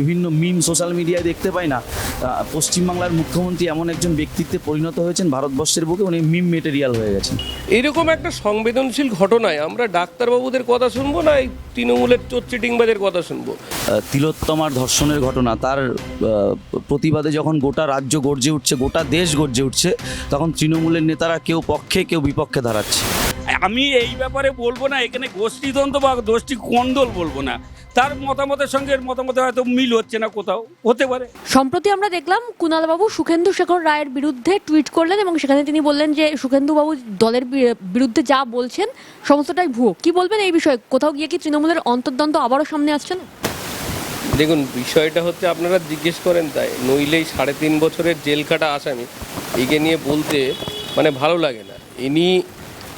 বিভিন্ন মিম সোশ্যাল মিডিয়ায় দেখতে পাই না। পশ্চিমবাংলার মুখ্যমন্ত্রী এমন একজন ব্যক্তিত্বে পরিণত হয়েছেন ভারতবর্ষের বুকে উনি মিম মেটেরিয়াল হয়ে গেছেন। এইরকম একটা সংবেদনশীল ঘটনায় আমরা ডাক্তারবাবুদের কথা শুনব না এই তৃণমূলের চোরচিটিংবাজের কথা শুনব? তিলোত্তমার ধর্ষণের ঘটনা তার প্রতিবাদে যখন গোটা রাজ্য গর্জে উঠছে গোটা দেশ গর্জে উঠছে তখন তৃণমূলের নেতারা কেউ পক্ষে কেউ বিপক্ষে দাঁড়াচ্ছে। আমি এই ব্যাপারে বলব না এখানে গোষ্ঠীদ্বন্দ্ব বা গোষ্ঠী কন্দল বলব না। তার মতামতের সঙ্গে এর মতামতে হয়তো মিল হচ্ছে না কোথাও হতে পারে। সম্প্রতি আমরা দেখলাম কুণালবাবু সুখেন্দু শেখর রায়ের বিরুদ্ধে টুইট করলেন এবং সেখানে তিনি বললেন যে সুখেন্দুবাবু দলের বিরুদ্ধে যা বলছেন সমস্তটাই ভুয়ো। কি বলবেন এই বিষয়ে? কোথাও গিয়ে কি তৃণমূলের অন্তর্দ্বন্দ্ব আবারও সামনে আসছে না? দেখুন বিষয়টা হচ্ছে আপনারা জিজ্ঞেস করেন তাই নইলেই সাড়ে তিন বছরের জেল কাটা আসামি একে নিয়ে বলতে মানে ভালো লাগে না। ইনি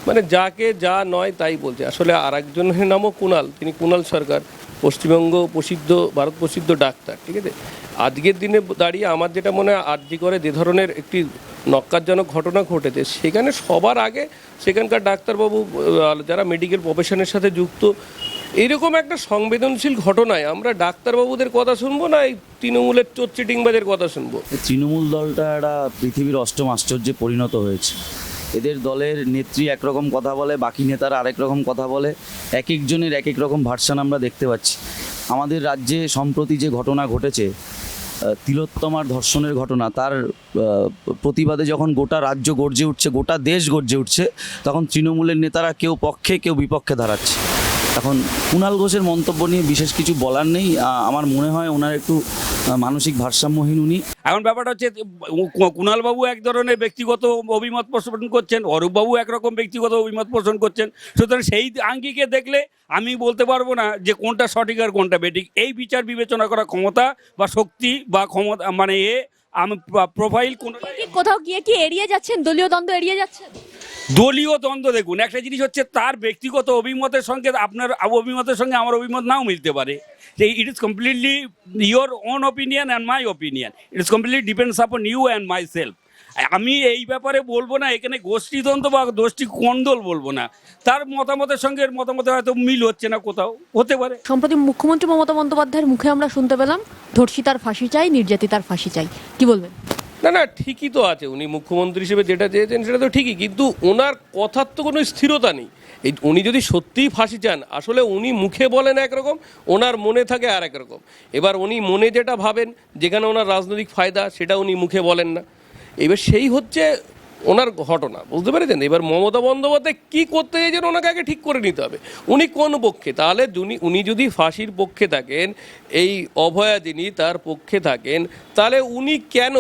মানে যাকে যা নয় তাই বলছে। আসলে আর একজনের নামও কুণাল তিনি কুণাল সরকার, পশ্চিমবঙ্গ প্রসিদ্ধ, ভারত প্রসিদ্ধ ডাক্তার, ঠিক আছে? আজকের দিনে দাঁড়িয়ে আমার যেটা মনে হয় আর্জি করে যে ধরনের একটি নক্কারজনক ঘটনা ঘটেছে, সেখানে সবার আগে সেখানকার ডাক্তারবাবু যারা মেডিকেল প্রফেশনের সাথে যুক্ত, এরকম একটা সংবেদনশীল ঘটনায় আমরা ডাক্তারবাবুদের কথা শুনব না এই তৃণমূলের চোর চিটিংবাজের কথা শুনব? তৃণমূল দলটা একটা পৃথিবীর অষ্টম আশ্চর্যে পরিণত হয়েছে। এদের দলের নেত্রী একরকম কথা বলে, বাকি নেতারা আরেক রকম কথা বলে, এক একজনের এক এক রকম ভার্সান আমরা দেখতে পাচ্ছি। আমাদের রাজ্যে সম্প্রতি যে ঘটনা ঘটেছে তিলোত্তমার ধর্ষণের ঘটনা, তার প্রতিবাদে যখন গোটা রাজ্য গর্জে উঠছে, গোটা দেশ গর্জে উঠছে, তখন তৃণমূলের নেতারা কেউ পক্ষে, কেউ বিপক্ষে দাঁড়াচ্ছে। এখন কুণাল ঘোষের মন্তব্য নিয়ে বিশেষ কিছু বলার নেই। আমার মনে হয় ওনার একটু মানসিক ভারসাম্যহীন উনি। এখন ব্যাপারটা হচ্ছে কুণালবাবু এক ধরনের ব্যক্তিগত অভিমত পোষণ করছেন অরূপবাবু একরকম ব্যক্তিগত অভিমত পোষণ করছেন। সুতরাং সেই আঙ্গিকে দেখলে আমি বলতে পারব না যে কোনটা সঠিক আর কোনটা বেঠিক। এই বিচার বিবেচনা করা ক্ষমতা বা শক্তি বা ক্ষমতা মানে এ আমি প্রোফাইল কোন কোথাও গিয়ে কি এড়িয়ে যাচ্ছেন? দলীয় দ্বন্দ্ব এড়িয়ে যাচ্ছেন? দলীয় দ্বন্দ্ব দেখুন। একটা জিনিস হচ্ছে তার ব্যক্তিগত অভিমতের সঙ্গে আপনার অভিমতের সঙ্গে আমার অভিমত নাও মিলতে পারে। যে it is completely your own opinion and my opinion it is completely depends upon you and myself আমি এই ব্যাপারে বলব না, এখানে গোষ্ঠীদ্বন্দ্ব বা গোষ্ঠী কন্দল বলব না। তার মতামতের সঙ্গে মতামতে হয়তো মিল হচ্ছে না কোথাও, হতে পারে। সম্প্রতি মুখ্যমন্ত্রী মমতা বন্দ্যোপাধ্যায়ের মুখে আমরা শুনতে পেলাম, ধর্ষিতার ফাঁসি চাই, নির্যাতিতার ফাঁসি চাই। কি বলবেন? না না, ঠিকই তো আছে। উনি মুখ্যমন্ত্রী হিসেবে যেটা চেয়েছেন সেটা তো ঠিকই, কিন্তু ওনার কথার তো কোনো স্থিরতা নেই। এই উনি যদি সত্যিই ফাঁসি চান, আসলে উনি মুখে বলেন একরকম, ওনার মনে থাকে আর একরকম। এবার উনি মনে যেটা ভাবেন, যেখানে ওনার রাজনৈতিক ফায়দা, সেটা উনি মুখে বলেন না। এবার সেই হচ্ছে ওনার ঘটনা, বুঝতে পেরেছেন? এবার মমতা বন্দ্যোপাধ্যায় কী করতে চাইছেন, ওনাকে আগে ঠিক করে নিতে হবে। উনি কোন পক্ষে? তাহলে উনি উনি যদি ফাঁসির পক্ষে থাকেন, এই অভয়া যিনি তার পক্ষে থাকেন, তাহলে উনি কেন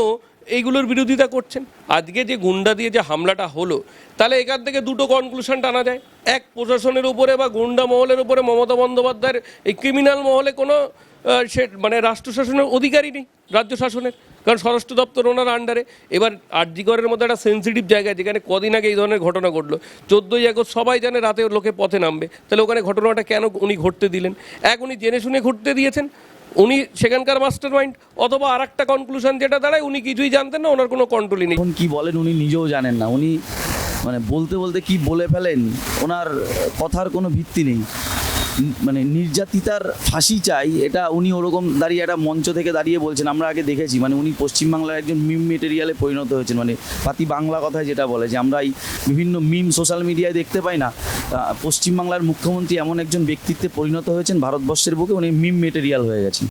এইগুলোর বিরোধিতা করছেন। আজকে যে গুন্ডা দিয়ে যে হামলাটা হলো, তাহলে এখান থেকে দুটো কনক্লুশন টানা যায়। এক, প্রশাসনের উপরে বা গুন্ডা মহলের উপরে মমতা বন্দ্যোপাধ্যায়ের এই ক্রিমিনাল মহলে কোনো সে মানে রাষ্ট্র শাসনের অধিকারই নেই, রাজ্য শাসনের। কারণ স্বরাষ্ট্র দপ্তর ওনার আন্ডারে এবার আরজিগড়ের মধ্যে একটা সেন্সিটিভ জায়গা যেখানে কদিন আগে এই ধরনের ঘটনা ঘটলো, চোদ্দোই আগস্ট সবাই জানে রাতে লোকে পথে নামবে। তাহলে ওখানে ঘটনাটা কেন উনি ঘটতে দিলেন? এক, উনি জেনে শুনে ঘটতে দিয়েছেন। উনি সেখানকার মাস্টার মাইন্ড অথবা আর একটা কনক্লুশন যেটা দাঁড়ায়, উনি কিছুই জানতেন না, ওনার কোনো কন্ট্রোলই নেই। এখন কি বলেন উনি নিজেও জানেন না। উনি মানে বলতে বলতে কি বলে ফেলেন, ওনার কথার কোনো ভিত্তি নেই। মানে নির্যাতিতার ফাঁসি চাই, এটা উনি ওরকম দাঁড়িয়ে একটা মঞ্চ থেকে দাঁড়িয়ে বলছেন, আমরা আগে দেখেছি মানে উনি পশ্চিমবাংলার একজন মিম মেটেরিয়ালে পরিণত হয়েছেন মানে পাতি বাংলা কথায় যেটা বলে যে আমরা এই বিভিন্ন মিম সোশ্যাল মিডিয়ায় দেখতে পাই না। পশ্চিমবাংলার মুখ্যমন্ত্রী এমন একজন ব্যক্তিত্বে পরিণত হয়েছেন, ভারতবর্ষের বুকে উনি মিম মেটেরিয়াল হয়ে গেছেন।